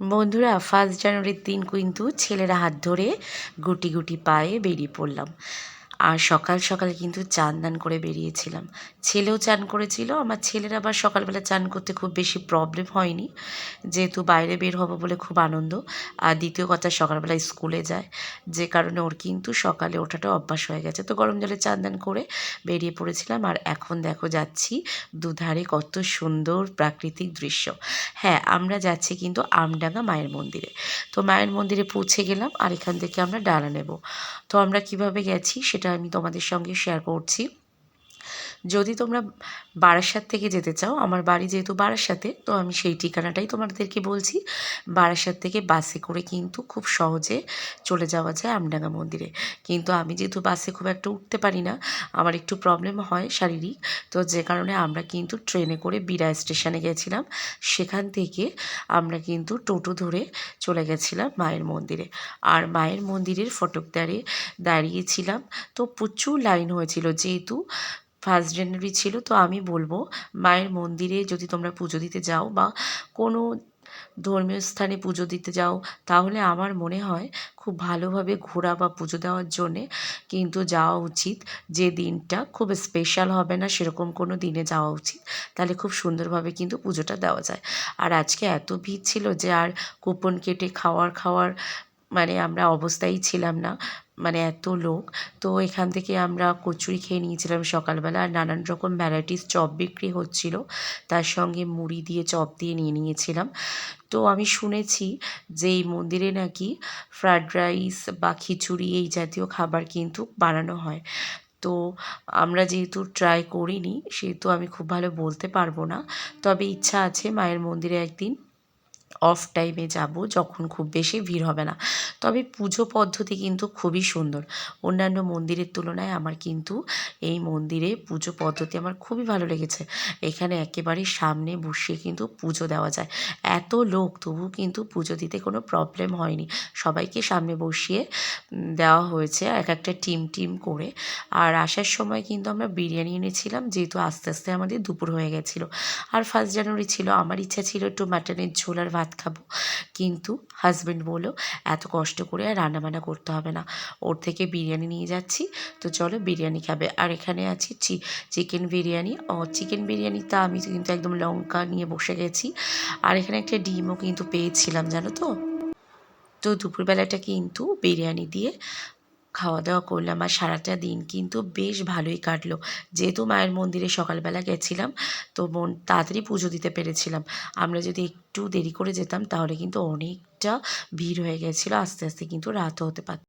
বন্ধুরা ফার্স্ট জানুয়ারির দিন কিন্তু ছেলেরা হাত ধরে গুটি গুটি পায়ে বেরিয়ে পড়লাম। আর সকাল সকাল কিন্তু চান দান করে বেরিয়েছিলাম। ছেলেও চান করেছিল, আমার ছেলের আবার সকালবেলা চান করতে খুব বেশি প্রবলেম হয়নি। যেহেতু বাইরে বের হব বলে খুব আনন্দ। আর দ্বিতীয় কথা, সকালবেলা স্কুলে যায়। যে কারণে ওর কিন্তু সকালে ওঠাটা অভ্যাস হয়ে গেছে। তো গরম জলে চান দান করে বেরিয়ে পড়েছিলাম। আর এখন দেখো যাচ্ছি দুধারে কত সুন্দর প্রাকৃতিক দৃশ্য। হ্যাঁ আমরা যাচ্ছি কিন্তু আমডাঙ্গা মায়ের মন্দিরে। তো মায়ের মন্দিরে পৌঁছে গেলাম আর এখান থেকে আমরা ডালা নেব। তো আমরা কীভাবে গেছি সেটা আমি তোমাদের সঙ্গে শেয়ার করছি। যদি তোমরা বারাসাত থেকে যেতে চাও, আমার বাড়ি যেহেতু বারাসাতে, তো আমি সেই ঠিকানাটাই তোমাদেরকে বলছি। বারাসাত থেকে বাসে করে কিন্তু খুব সহজে চলে যাওয়া যায় আমডাঙ্গা মন্দিরে। কিন্তু আমি যেহেতু বাসে খুব একটা উঠতে পারি না, আমার একটু প্রবলেম হয় শারীরিক, তো যে কারণে আমরা কিন্তু ট্রেনে করে বিড়া স্টেশনে গেছিলাম। সেখান থেকে আমরা কিন্তু টোটো ধরে চলে গেছিলাম মায়ের মন্দিরে। আর মায়ের মন্দিরের ফটকদারে দাঁড়িয়েছিলাম, তো প্রচুর লাইন হয়েছিল। যেহেতু ফার্স্ট জানুয়ারি ছিল, তো আমি বলব মায়ের মন্দিরে যদি তোমরা পুজো দিতে যাও বা কোনো ধর্মীয় স্থানে পুজো দিতে যাও, তাহলে আমার মনে হয় খুব ভালোভাবে ঘোরা বা পুজো দেওয়ার জন্যে কিন্তু যাওয়া উচিত। যে দিনটা খুব স্পেশাল হবে না, সেরকম কোনো দিনে যাওয়া উচিত। তাহলে খুব সুন্দরভাবে কিন্তু পুজোটা দেওয়া যায়। আর আজকে এত ভিড় ছিল যে আর কুপন কেটে খাওয়ার খাওয়ার মানে আমরা অবস্থায় ছিলাম না মানে এত লোক। তো এখান থেকে আমরা কচুরি খেয়ে নিয়েছিলাম সকালবেলা আর নানান রকম ভ্যারাইটিস চপ বিক্রি হচ্ছিল। তার সঙ্গে মুড়ি দিয়ে চপ দিয়ে নিয়ে নিয়েছিলাম। তো আমি শুনেছি যে এই মন্দিরে নাকি ফ্রায়েড রাইস বা খিচুড়ি এই জাতীয় খাবার কিন্তু বানানো হয়। তো আমরা যেহেতু ট্রাই করিনি, সেহেতু আমি খুব ভালো বলতে পারব না। তবে ইচ্ছা আছে মায়ের মন্দিরে একদিন অফ টাইমে যাব যখন খুব বেশি ভিড় হবে না। তবে পুজো পদ্ধতি কিন্তু খুবই সুন্দর। অন্যান্য মন্দিরের তুলনায় আমার কিন্তু এই মন্দিরে পুজো পদ্ধতি আমার খুবই ভালো লেগেছে। এখানে একেবারে সামনে বসিয়ে কিন্তু পুজো দেওয়া যায়। এত লোক তবু কিন্তু পুজো দিতে কোনো প্রবলেম হয়নি। সবাইকে সামনে বসিয়ে দেওয়া হয়েছে এক একটা টিম টিম করে। আর আসার সময় কিন্তু আমরা বিরিয়ানি এনেছিলাম, যেহেতু আস্তে আস্তে আমাদের দুপুর হয়ে গেছিল। আর ফার্স্ট জানুয়ারি ছিল, আমার ইচ্ছা ছিল একটু মাটনের ঝোল আর ভাত খাব। কিন্তু হাজব্যান্ড বলল, এত কষ্ট করে আর রান্নাবান্না করতে হবে না। ওর থেকে বিরিয়ানি নিয়ে যাচ্ছি, তো চলো বিরিয়ানি খাবে। আর এখানে আছি চি চিকেন বিরিয়ানি। ও চিকেন বিরিয়ানিটা আমি কিন্তু একদম লঙ্কা নিয়ে বসে গেছি। আর এখানে একটা ডিমও কিন্তু পেয়েছিলাম, জানো তো? তো দুপুরবেলাটা কিন্তু বিরিয়ানি দিয়ে খাওয়া দাওয়া করলাম আর সারাটা দিন কিন্তু বেশ ভালোই কাটলো। যেহেতু মায়ের মন্দিরে সকালবেলা গেছিলাম, তো মন তাড়াতাড়ি পুজো দিতে পেরেছিলাম। আমরা যদি একটু দেরি করে যেতাম, তাহলে কিন্তু অনেকটা ভিড় হয়ে গেছিল, আস্তে আস্তে কিন্তু রাতও হতে পারত